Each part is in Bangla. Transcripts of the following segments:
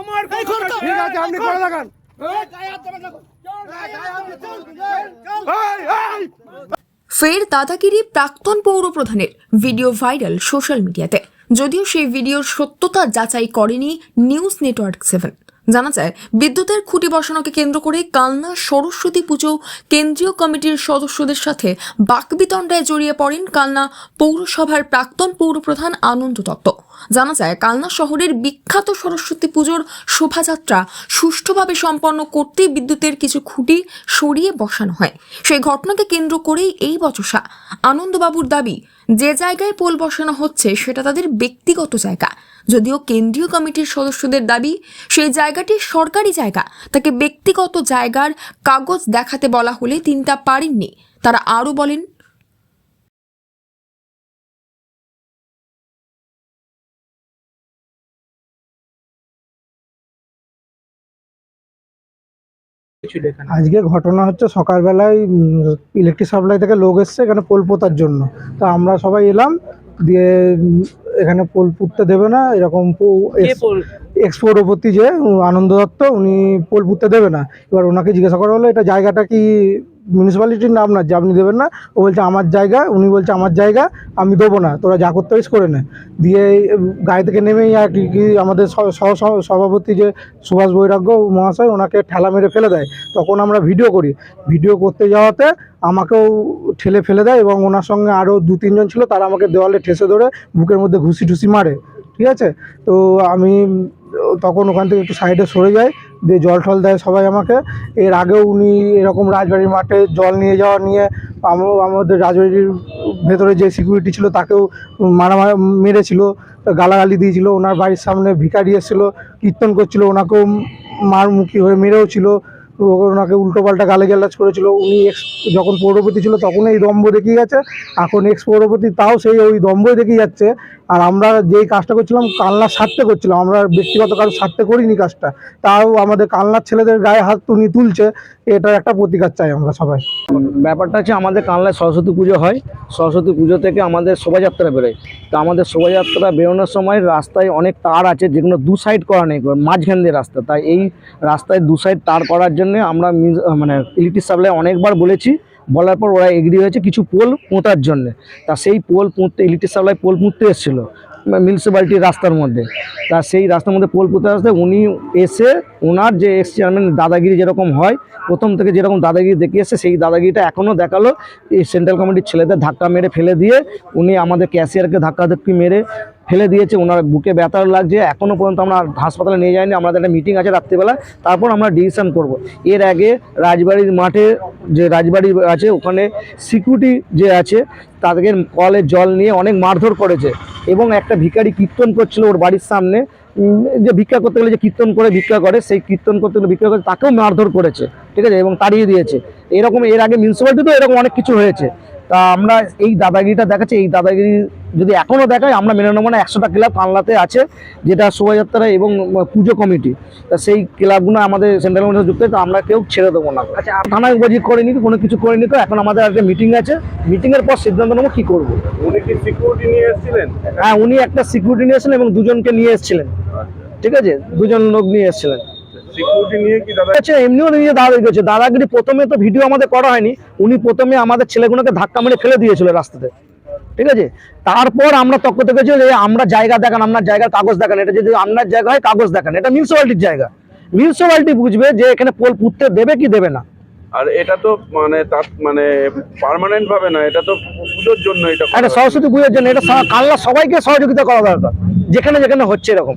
আমার ঠিক আছে আপনি করে দেখান এই, এই! ফের দাদাগিরি প্রাক্তন পৌর প্রধানের ভিডিও ভাইরাল সোশ্যাল মিডিয়াতে। যদিও সেই ভিডিওর সত্যতা যাচাই করেনি নিউজ নেটওয়ার্ক সেভেন। জানা যায়, বিদ্যুতের খুঁটি বসানোকে কেন্দ্র করে কালনা সরস্বতী পুজো কেন্দ্রীয় কমিটির সদস্যদের সাথে বাকবিতণ্ডায় জড়িয়ে পড়েন কালনা পৌরসভার প্রাক্তন পৌরপ্রধান আনন্দ দত্ত। জানা যায়, কালনা শহরের বিখ্যাত সরস্বতী পুজোর শোভাযাত্রা সুষ্ঠুভাবে সম্পন্ন করতে বিদ্যুতের কিছু খুঁটি সরিয়ে বসানো হয়। সেই ঘটনাকে কেন্দ্র করেই এই বচসা। আনন্দবাবুর দাবি যে জায়গায় পোল বসানো হচ্ছে সেটা তাদের ব্যক্তিগত জায়গা। যদিও কেন্দ্রীয় কমিটির সদস্যদের দাবি, সেই জায়গাটি সরকারি জায়গা। তাকে ব্যক্তিগত জায়গার কাগজ দেখাতে বলা হলে তিনি তা পারেননি। তারা আরও বলেন এখানে আজকে ঘটনা হচ্ছে সকালবেলায় ইলেকট্রিক সাপ্লাই থেকে লোক এসছে এখানে পোল পোতার জন্য। তো আমরা সবাই এলাম দিয়ে এখানে পোল পুঁততে দেবে না এরকম পো- কে এক্স- বল- এক্সপোরপতি যে আনন্দ দত্ত উনি পোল পুঁততে দেবে না। এবার ওনাকে জিজ্ঞাসা করা হলো এটা জায়গাটা কি মিউনিসিপ্যালিটির নাম না, যে আপনি দেবেন না, ও বলছে আমার জায়গা, উনি বলছে আমার জায়গা, আমি দেবো না, তোরা যা করতে করে নে। দিয়ে গাড়ি থেকে নেমেই আর কি কি আমাদের সভাপতি যে সুভাষ বৈরাগ্য মহাশয়, ওনাকে ঠেলা মেরে ফেলে দেয়। তখন আমরা ভিডিও করি। ভিডিও করতে যাওয়াতে আমাকেও ঠেলে ফেলে দেয় এবং ওনার সঙ্গে আরও দু, তিনজন ছিল, তারা আমাকে দেওয়ালে ঠেসে ধরে বুকের মধ্যে ঘুষি ঠুসি মারে। ঠিক আছে? তো আমি তখন ওখান থেকে একটু সাইডে সরে যাই। দিয়ে জল টল দেয় সবাই আমাকে। এর আগেও উনি এরকম রাজবাড়ির মাঠে জল নিয়ে যাওয়া নিয়ে আমাদের রাজবাড়ির ভেতরে যে সিকিউরিটি ছিল তাকেও মারা মারা মেরেছিল, গালাগালি দিয়েছিল, ওনার বাড়ির সামনে ভিখারি এসেছিল, কীর্তন করছিল, ওনাকেও মারমুখী হয়ে মেরেও ছিল, ওনাকে উল্টো পাল্টা গালে গালাজ করেছিল। উনি এক্স যখন পৌরপতি ছিল তখন এই দম্ভ দেখিয়ে গেছে, এখন এক্স পৌরপতি তাও সেই ওই দম্ভই দেখিয়ে যাচ্ছে। আর আমরা যেই কাজটা করছিলাম কালনার স্বার্থে করছিলাম। আমরা ব্যক্তিগত কারোর স্বার্থে করিনি কাজটা। তাও আমাদের কালনার ছেলেদের গায়ে হাত উনি তুলছে, এটার একটা প্রতিকার চাই আমরা সবাই। ব্যাপারটা হচ্ছে আমাদের কানলায় সরস্বতী পুজো হয়। সরস্বতী পুজো থেকে আমাদের শোভাযাত্রা বেরোয়। তো আমাদের শোভাযাত্রা বেরোনোর সময় রাস্তায় অনেক তার আছে, যেগুলো দু সাইড করা নেই, মাঝখান দিয়ে রাস্তা। তাই এই রাস্তায় দু সাইড তার করার জন্য আমরা মানে ইলেকট্রিক সাপ্লাই অনেকবার বলেছি। বলার পর ওরা এগ্রি হয়েছে কিছু পোল পোঁতার জন্য। তা সেই পোল পুঁততে ইলেকট্রিক সাপ্লাই পোল পুঁততে এসেছিল মিউনিসিপ্যালিটির রাস্তার মধ্যে। তা সেই রাস্তার মধ্যে পোল পুঁতে আসতে উনি এসে ওনার যে এক্স চেয়ারম্যান দাদাগিরি যেরকম হয়, প্রথম থেকে যেরকম দাদাগিরি দেখিয়েছে সেই দাদাগিরিটা এখনও দেখাল। এই সেন্ট্রাল কমিটির ছেলেদের ধাক্কা মেরে ফেলে দিয়ে উনি আমাদের ক্যাশিয়ারকে ধাক্কা ধাক্কি মেরে ফেলে দিয়েছে, ওনার বুকে ব্যথা লাগছে। এখনও পর্যন্ত আমরা হাসপাতালে নিয়ে যাইনি, আমাদের একটা মিটিং আছে রাত্রিবেলা, তারপর আমরা ডিসিশন করব। এর আগে রাজবাড়ির মাঠে যে রাজবাড়ি আছে, ওখানে সিকিউরিটি যে আছে তাদের কলের জল নিয়ে অনেক মারধর করেছে। এবং একটা ভিখারি কীর্তন করছিল ওর বাড়ির সামনে যে ভিক্ষা করতে গেলে যে কীর্তন করে ভিক্ষা করে, সেই কীর্তন করতে গেলে ভিক্ষা করে, তাকেও মারধর করেছে, ঠিক আছে? এবং তাড়িয়ে দিয়েছে। এরকম এর আগে মিউনিসিপ্যালিটিতেও এরকম অনেক কিছু হয়েছে। তা আমরা এই দাদাগিরিটা দেখাচ্ছি। এই দাদাগিরি যদি এখনও দেখায় আমরা মেনে নেব না। একশোটা ক্লাব কানলাতে আছে যেটা শোভাযাত্রা এবং পুজো কমিটি। তা সেই ক্লাবগুলো আমাদের সেন্ট্রাল কমিটির যুক্ত তা আমরা কেউ ছেড়ে দেবো না। আচ্ছা থানায় অভিযোগ করিনি কোনো কিছু করিনি তো এখন আমাদের একটা মিটিং আছে। মিটিংয়ের পর সিদ্ধান্ত নেব কী করব। উনি সিকিউরিটি নিয়ে এসেছিলেন? হ্যাঁ উনি একটা সিকিউরিটি নিয়ে এসেছিলেন এবং দুজনকে নিয়ে এসেছিলেন। ঠিক আছে? দুজন লোক নিয়ে এসেছিলেন। সিকিউরিটি নিয়ে কি দাদা আচ্ছা এমনিও নিয়ে দাদাগিরি করছে দাদাগিরি প্রথমে তো ভিডিও আমাদের করা হয়নি। উনি প্রথমে আমাদের ছেলেগুলোকে ধাক্কা মেরে ফেলে দিয়েছিল রাস্তাতে। ঠিক আছে? তারপর আমরা তক্ক থেকে যে আমরা জায়গা দেখান আপনার জায়গার কাগজ দেখান। এটা যদি আপনার জায়গা হয় কাগজ দেখান। এটা মিউনিসিপ্যালিটির জায়গা। মিউনিসিপ্যালিটি বুঝবে যে এখানে পোল পুঁততে দেবে কি দেবে না। আর এটা তো মানে তার মানে পার্মানেন্ট ভাবে না এটা তো পুজোর জন্য এটা করা সরস্বতী পুজোর জন্য এটা কাল্লা সবাইকে সহযোগিতা করা দরকার। যেখানে যেখানে হচ্ছে এরকম।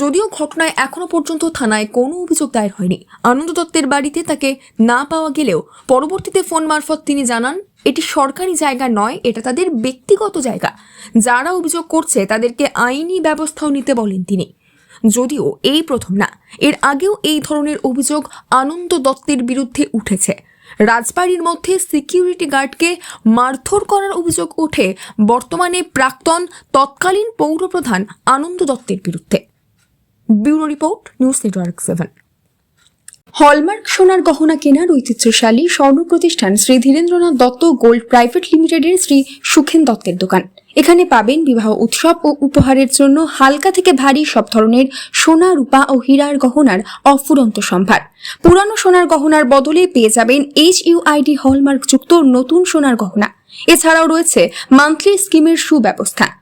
যদিও ঘটনায় এখনও পর্যন্ত থানায় কোনো অভিযোগ দায়ের হয়নি। আনন্দ দত্তের বাড়িতে তাকে না পাওয়া গেলেও পরবর্তীতে ফোন মারফত তিনি জানান, এটি সরকারি জায়গা নয়, এটা তাদের ব্যক্তিগত জায়গা। যারা অভিযোগ করছে তাদেরকে আইনি ব্যবস্থাও নিতে বলেন তিনি। যদিও এই প্রথম না, এর আগেও এই ধরনের অভিযোগ আনন্দ দত্তের বিরুদ্ধে উঠেছে। রাজবাড়ির মধ্যে সিকিউরিটি গার্ডকে মারধর করার অভিযোগ ওঠে বর্তমানে প্রাক্তন তৎকালীন পৌরপ্রধান আনন্দ দত্তের বিরুদ্ধে। Bureau report, news network seven. Hallmark সোনার গহনা কেনার ঐতিহ্যশালী স্বর্ণ প্রতিষ্ঠান শ্রী ধীরেন্দ্রনাথ দত্ত গোল্ড প্রাইভেট লিমিটেডের শ্রী সুখেন দত্তের দোকান। এখানে পাবেন বিবাহ উৎসব ও উপহারের জন্য হালকা থেকে ভারী সব ধরনের সোনা, রূপা ও হীরার গহনার অফুরন্ত সম্ভার। পুরানো সোনার গহনার বদলে পেয়ে যাবেন এইচ ইউআইডি হলমার্ক যুক্ত নতুন সোনার গহনা। এছাড়াও রয়েছে মান্থলি স্কিমের সুব্যবস্থা।